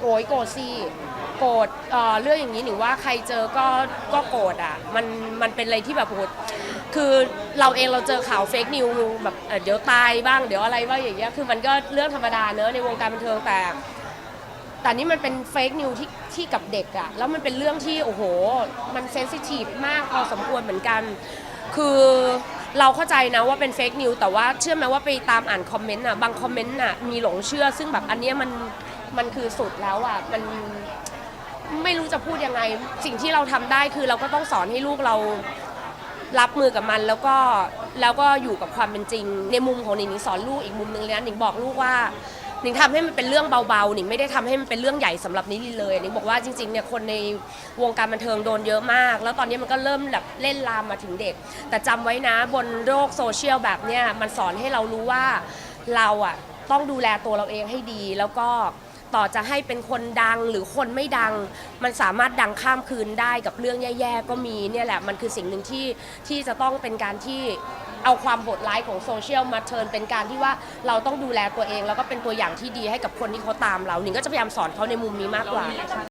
โอยโกรธสิโกรธเอ่อเรื่องอย่างนี้หนิงว่าใครเจอก็ก็โกรธอะมันมันเป็นอะไรที่แบบโหคือเราเองเราเจอข่าวเฟกนิวแบบเอ่อเดี๋ยวตายบ้างเดี๋ยวอะไรบ้างอย่างเงี้ยคือมันก็เรื่องธรรมดาเนอะในวงการบันเทิงแต่ แต่นี่มันเป็นเฟกนิวที่ที่กับเด็กอะแล้วมันเป็นเรื่องที่โอ้โห มันเซนซิทีฟมากพอสมควรเหมือนกัน คือเราเข้าใจนะว่าเป็นเฟกนิวแต่ว่าเชื่อไหมว่าไปตามอ่านคอมเมนต์อะบางคอมเมนต์อะมีหลงเชื่อ ซึ่งแบบอันเนี้ยมัน มันคือสุดแล้วอะมันไม่รู้จะพูดยังไง สิ่งที่เราทำได้คือเราก็ต้องสอนให้ลูกเรารับมือกับมันแล้วก็แล้วก็อยู่กับความเป็นจริง ในมุมของหนิงหนิงสอนลูกอีกมุมหนึ่งเลยนะหนิงบอกลูกว่าหนิงทำให้มันเป็นเรื่องเบาๆหนิงไม่ได้ทำให้มันเป็นเรื่องใหญ่สำหรับนิลินเลยหนิงบอกว่าจริงๆเนี่ยคนในวงการบันเทิงโดนเยอะมาก แล้วตอนนี้มันก็เริ่มแบบเล่นลามมาถึงเด็ก แต่จำไว้นะบนโลกโซเชียลแบบเนี้ยมันสอนให้เรารู้ว่าเราอะต้องดูแลตัวเราเองให้ดีแล้วก็ ต่อจะให้เป็นคนดังหรือคนไม่ดัง มันสามารถดังข้ามคืนได้กับเรื่องแย่ๆก็มีเนี่ยแหละมันคือสิ่งหนึ่งที่ที่จะต้องเป็นการที่เอาความโหดร้ายของโซเชียลมาเทิร์นเป็นการที่ว่าเราต้องดูแลตัวเอง แล้วก็เป็นตัวอย่างที่ดีให้กับคนที่เขาตามเราหนิงก็จะพยายามสอนเขาในมุมนี้มากกว่า